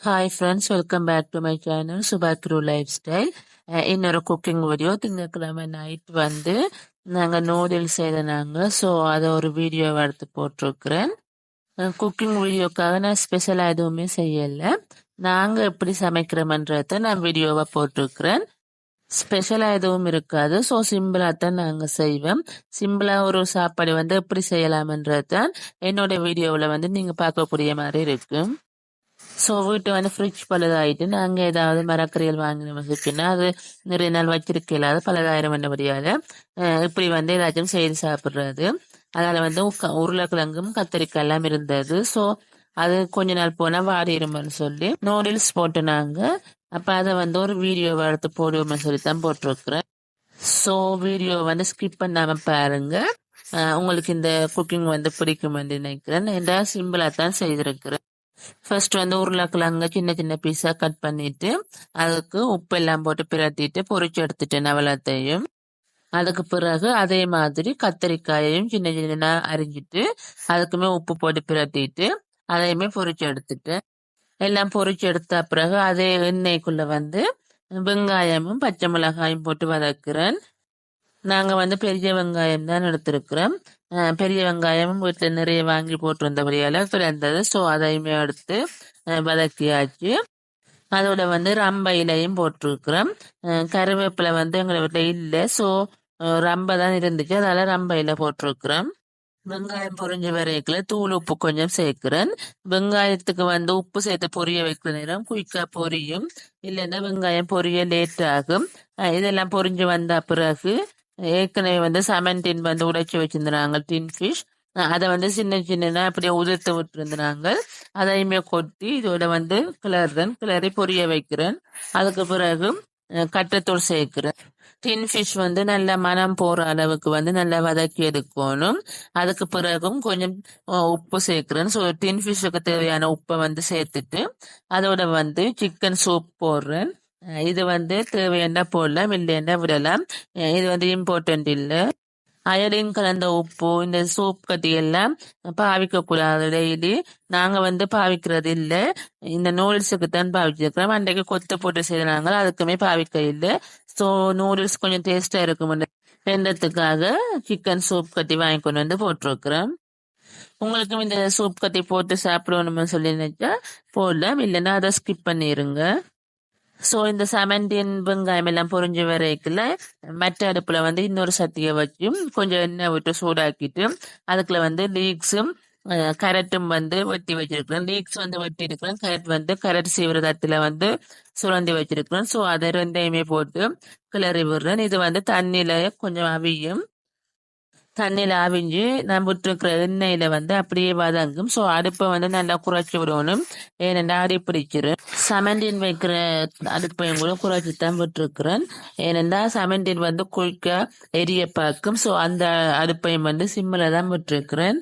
Hi friends welcome back to my channel Subakru lifestyle இன்னொரு cooking video திங்கக்கிழமை night வந்து நாங்கள் நூடுல்ஸ் செய்தனாங்க ஸோ அதை ஒரு வீடியோ எடுத்து போட்டிருக்கிறேன். குக்கிங் வீடியோக்காக நான் ஸ்பெஷலாக எதுவுமே செய்யலை. நாங்கள் எப்படி சமைக்கிறோமன்றத நான் வீடியோவாக போட்டிருக்கிறேன். ஸ்பெஷலாக எதுவும் இருக்காது. ஸோ சிம்பிளாக தான் நாங்கள் செய்வோம். சிம்பிளாக ஒரு சாப்பாடு வந்து எப்படி செய்யலாமன்றது தான் என்னோட வீடியோவில் வந்து நீங்கள் பார்க்கக்கூடிய மாதிரி இருக்கும் ஸோ வீட்டு வந்து ஃப்ரிட்ஜ் பழுதாயிட்டு நாங்கள் ஏதாவது மரக்கறிகள் வாங்கின வச்சுன்னா அது நிறைய நாள் வச்சிருக்க இல்லாத பலதாயிரம் முடியாது இப்படி வந்து ஏதாச்சும் செய்து சாப்பிட்றது அதில் வந்து உருளைக்கிழங்கும் கத்திரிக்காய் எல்லாம் இருந்தது ஸோ அது கொஞ்ச நாள் போனால் வாடிருமென்னு சொல்லி நூடுல்ஸ் போட்டு அப்போ அதை வந்து ஒரு வீடியோவை எடுத்து போடுவோம்னு சொல்லி தான் போட்டிருக்கிறேன் ஸோ வீடியோ வந்து ஸ்கிப் பண்ணாமல் பாருங்க உங்களுக்கு இந்த குக்கிங் வந்து பிடிக்கும்னு நினைக்கிறேன் ஏன்னா சிம்பிளாக தான் செய்திருக்கிறேன் ஃபர்ஸ்ட் வந்து உருளைக்கிழங்க சின்ன சின்ன பீஸா கட் பண்ணிட்டு அதுக்கு உப்பு எல்லாம் போட்டு பிரட்டிட்டு பொறிச்சு எடுத்துட்டேன் நவலத்தையும் அதுக்கு பிறகு அதே மாதிரி கத்தரிக்காயையும் சின்ன சின்ன அரிஞ்சிட்டு அதுக்குமே உப்பு போட்டு பிரட்டிட்டு அதையுமே பொறிச்சு எடுத்துட்டேன். எல்லாம் பொறிச்சு எடுத்த பிறகு அதே எண்ணெய்க்குள்ள வந்து வெங்காயமும் பச்சை மிளகாயும் போட்டு வதக்குறேன். நாங்க வந்து பெரிய வெங்காயம் தான் எடுத்திருக்கிறோம். பெரிய வெங்காயமும் வீட்டில் நிறைய வாங்கி போட்டிருந்தபடியால பிறந்தது. ஸோ அதையுமே எடுத்து வதக்கியாச்சு. அதோட வந்து ரம்ப இலையும் போட்டிருக்கிறோம். கருவேப்பிலை வந்து எங்களை வீட்டில் இல்லை. ஸோ ரம்ப தான் இருந்துச்சு. அதனால் ரம்ப இலை போட்டிருக்கிறோம். வெங்காயம் பொரிஞ்ச வரைக்குல தூள் உப்பு கொஞ்சம் சேர்க்கிறேன். வெங்காயத்துக்கு வந்து உப்பு சேர்த்து பொரிய வைக்கிற நேரம் குயிக்காக பொரியும். இல்லைன்னா வெங்காயம் பொரிய லேட் ஆகும். இதெல்லாம் பொரிஞ்சு வந்த பிறகு ஏற்கனவே வந்து சமன் டின் வந்து உடைச்சி வச்சிருந்தாங்க டின் ஃபிஷ் அதை வந்து சின்ன சின்னதாக அப்படியே உதிர்த்து விட்டுருந்தாங்க. அதையுமே கொட்டி இதோட வந்து கிளறுறேன். கிளறி பொரிய வைக்கிறேன். அதுக்கு பிறகு கட்டத்தூள் சேர்க்கிறேன். டின் ஃபிஷ் வந்து நல்ல மனம் போற அளவுக்கு வந்து நல்லா வதக்கி எடுக்கணும். அதுக்கு பிறகும் கொஞ்சம் உப்பு சேர்க்கிறேன். ஸோ டின் ஃபிஷ்ஷுக்கு தேவையான உப்பை வந்து சேர்த்துட்டு அதோட வந்து சிக்கன் சூப் போடுறேன். இது வந்து தேவையான போடலாம் இல்லைன்னா விடலாம் இது வந்து இம்பார்ட்டன்ட் இல்லை. அயலின் கலந்த உப்பு இந்த சூப் கட்டி எல்லாம் பாவிக்க கூடாது. டெய்லி நாங்க வந்து பாவிக்கிறது இல்ல. இந்த நூடுல்ஸுக்கு தான் பாவிச்சிருக்கிறோம். அன்றைக்கு கொத்து போட்டு செய்யறாங்க அதுக்குமே பாவிக்க இல்லை. ஸோ நூடுல்ஸ் கொஞ்சம் டேஸ்டா இருக்கும். என்றதுக்காக சிக்கன் சூப் கட்டி வாங்கி கொண்டு வந்து போட்டிருக்கிறோம். உங்களுக்கும் இந்த சூப் கட்டி போட்டு சாப்பிடணும்னு சொல்லி நினைச்சா போடலாம். இல்லைன்னா அதை ஸ்கிப் பண்ணிருங்க. ஸோ இந்த செமண்டியன் வெங்காயம் எல்லாம் பொரிஞ்சு வரைக்குல மற்ற அடுப்புல வந்து இன்னொரு சட்டியை வச்சு கொஞ்சம் எண்ணெய் விட்டு சூடாக்கிட்டு அதுக்குள்ள வந்து லீக்ஸும் கரட்டும் வந்து வெட்டி வச்சிருக்கிறேன் லீக்ஸ் வந்து வெட்டி இருக்கிறேன் கரட் வந்து கரட் சீவிர வந்து சுரண்டி வச்சிருக்கிறேன் ஸோ அதை ரெண்டையுமே போட்டு கிளறி விடுறேன். இது வந்து தண்ணியில கொஞ்சம் அவியும். தண்ணியில அவிஞ்சு நான் விட்டுருக்கிற எண்ணெயில வந்து அப்படியே வதங்கும். ஸோ அடுப்பை வந்து நல்லா குறைச்சி விடணும். ஏனென்றா அடி பிடிச்சிரும். சமண்டின் வைக்கிற அடுப்பையும் கூட குறைச்சி தான் விட்டுருக்கிறேன். ஏனென்றால் சமண்டின் வந்து குயிக்க எரிய பார்க்கும். ஸோ அந்த அடுப்பையும் வந்து சிம்மில் தான் விட்டுருக்கிறேன்.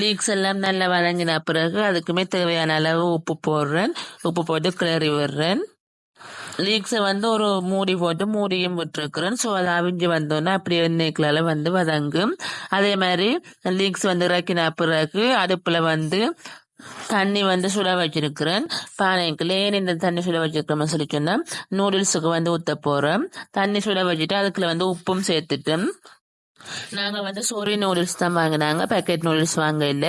லீக்ஸ் எல்லாம் நல்லா வதங்கின பிறகு அதுக்குமே தேவையான அளவு உப்பு போடுறேன். உப்பு போட்டு கிளறி விடுறேன். லீக்ஸை வந்து ஒரு மூடி போட்டு மூடியும் விட்டுருக்குறேன். ஸோ அது அவிஞ்சு வந்தோன்னே அப்படியே எண்ணெய்க்குள்ள வந்து வதங்கும். அதே மாதிரி லீக்ஸ் வந்து இறக்கின பிறகு அடுப்பில் வந்து தண்ணி வந்து சுட வச்சிருக்கிறேன். பானைக்குள்ள இந்த தண்ணி சுட வச்சிருக்கிறோம்னு சொல்லி சொன்னா நூடுல்ஸுக்கு வந்து ஊத்த போகிறேன் தண்ணி சுட வச்சுட்டு அதுக்குள்ள வந்து உப்பும் சேர்த்துட்டு நாங்க வந்து சோரி நூடுல்ஸ் தான் வாங்கினாங்க. பேக்கெட் நூடுல்ஸ் வாங்க இல்ல.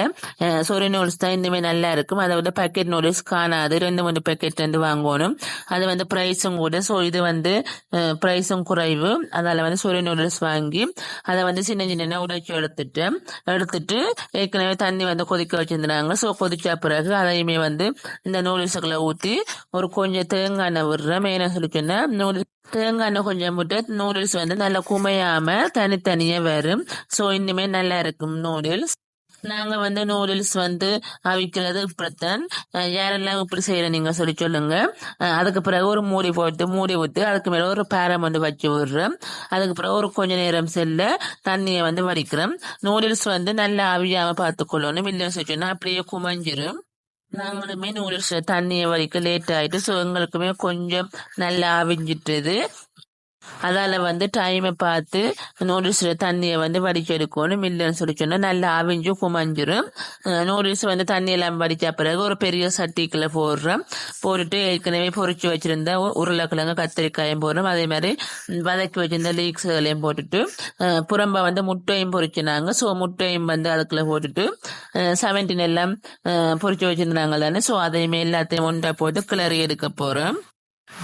சோரி நூடுல்ஸ் தான் இனிமே நல்லா இருக்கும். அதை விட பேக்கெட் நூடுல்ஸ் காணாது. ரெண்டு மூணு பேக்கெட் வந்து வாங்கணும். அது வந்து ப்ரைஸும் கூட. ஸோ இது வந்து ப்ரைஸும் குறைவு. அதால வந்து சோரி நூடுல்ஸ் வாங்கி அதை வந்து சின்ன சின்ன உடைச்சு எடுத்துட்டு எடுத்துட்டு ஏற்கனவே தண்ணி வந்து கொதிக்க வச்சிருந்தாங்க. ஸோ கொதிச்ச பிறகு அதையுமே வந்து இந்த நூடுல்ஸுக்குள்ள ஊற்றி ஒரு கொஞ்சம் தேங்காய் எண்ணெய் விடுறேன். மெயினாக சொல்லி சொன்னா நூடுல்ஸ் தேங்காய் எண்ணெய் கொஞ்சம் விட்டு நூடுல்ஸ் வந்து நல்லா குமையாம தனித்தனியா வரும். ஸோ இனிமே நல்லா இருக்கும் நூடுல்ஸ் நாங்க வந்து நூடுல்ஸ் வந்து அவிக்கிறது இப்படித்தான். யாரெல்லாம் இப்படி செய்யற நீங்க சொல்லி சொல்லுங்க. அதுக்கு பிறகு ஒரு மூடி போட்டு மூடி விட்டு அதுக்கு மேல ஒரு பேரம் வந்து வச்சு விடுறோம். அதுக்கு பிறகு ஒரு கொஞ்ச நேரம் செல்ல தண்ணியை வந்து வடிக்கிறோம். நூடுல்ஸ் வந்து நல்லா அவியாம பார்த்துக்கொள்ளணும். இல்லைன்னு சொல்லி சொன்னா அப்படியே குமைஞ்சிரும். நாங்களுமே நூடுல்ஸ் தண்ணியை வரைக்கும் லேட் ஆயிட்டு ஸோ எங்களுக்குமே கொஞ்சம் நல்லா அவிஞ்சிட்டுது அதால வந்து டைமை பார்த்து நூடுல்ஸ்ல தண்ணியை வந்து வடிச்செடுக்கணும் இல்லைன்னு சொல்லி சொன்னால் நல்லா அவிஞ்சும் குமஞ்சிரும். நூடுல்ஸ் வந்து தண்ணி எல்லாம் வடிச்ச பிறகு ஒரு பெரிய சட்டிக்குள்ளே போடுறோம். போட்டுட்டு ஏற்கனவே பொறிச்சு வச்சுருந்த உருளைக்கிழங்கு கத்திரிக்காயும் போடுறோம். அதே மாதிரி வதக்கி வச்சிருந்த லீக்ஸ்களையும் போட்டுட்டு புறம்ப வந்து முட்டையும் பொரிச்சினாங்க ஸோ முட்டையும் வந்து அதுக்குள்ள போட்டுட்டு செவன்டீன் எல்லாம் பொறிச்சு வச்சுருந்தாங்க தானே ஸோ அதையுமே எல்லாத்தையும் ஒன்றா போட்டு கிளறி எடுக்க போகிறோம்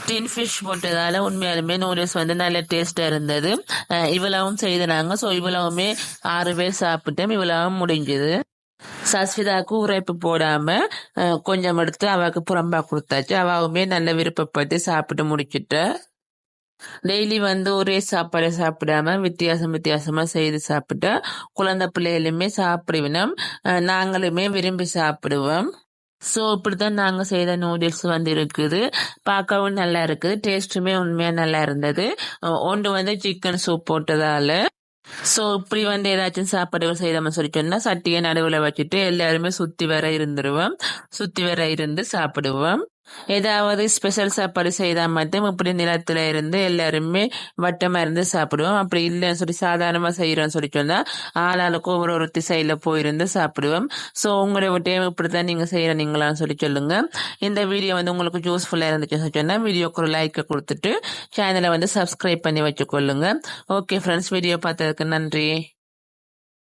டின் ஃபிஷ் போட்டதால உண்மையாலுமே நூடுல்ஸ் வந்து நல்ல டேஸ்டா இருந்தது. அஹ் இவ்வளவும் செய்தனாங்க. ஸோ இவ்வளவுமே ஆறு பேர் சாப்பிட்டோம். இவ்வளவும் முடிஞ்சது. சஸ்விதாக்கு உரைப்பு போடாம அஹ், கொஞ்சம் எடுத்து அவளுக்கு புறம்பா கொடுத்தாச்சு. அவவுமே நல்ல விருப்பப்பட்டு சாப்பிட்டு முடிச்சிட்ட. டெய்லி வந்து ஒரே சாப்பாடை சாப்பிடாம வித்தியாசம் வித்தியாசமா செய்து சாப்பிட்டு குழந்தை பிள்ளைகளுமே சாப்பிடுவினோம். அஹ், நாங்களுமே விரும்பி சாப்பிடுவோம். ஸோ இப்படிதான் நாங்க செய்த நூடுல்ஸ் வந்து இருக்குது. பார்க்கவும் நல்லா இருக்குது. டேஸ்ட்டுமே உண்மையா நல்லா இருந்தது. ஒன்று வந்து சிக்கன் சூப் போட்டதால. ஸோ இப்படி வந்து ஏதாச்சும் சாப்பாடுகள் செய்தோம்னு சொல்லி சொன்னா சட்டியை நடுவில் வச்சுட்டு எல்லாருமே சுத்தி வர இருந்துருவோம். சுத்தி வர இருந்து சாப்பிடுவோம். ஏதாவது ஸ்பெஷல் சாப்பாடு செய்தா மட்டும் இப்படி நிலத்துல இருந்து எல்லாருமே வட்டமா இருந்து சாப்பிடுவோம். அப்படி இல்லைன்னு சொல்லி சாதாரணமா செய்யறோம்னு சொல்லி சொன்னா ஆளாளுக்கு ஒவ்வொரு ஒரு திசையில போயிருந்து சாப்பிடுவோம். ஸோ உங்களோட டைம் இப்படித்தான் நீங்க செய்யறீங்களான்னு சொல்லி சொல்லுங்க. இந்த வீடியோ வந்து உங்களுக்கு யூஸ்ஃபுல்லா இருந்துச்சுன்னு சொன்னா வீடியோக்கு ஒரு லைக்கை கொடுத்துட்டு சேனலை வந்து சப்ஸ்கிரைப் பண்ணி வச்சுக்கொள்ளுங்க. ஓகே ஃப்ரெண்ட்ஸ் வீடியோ பார்த்ததுக்கு நன்றி.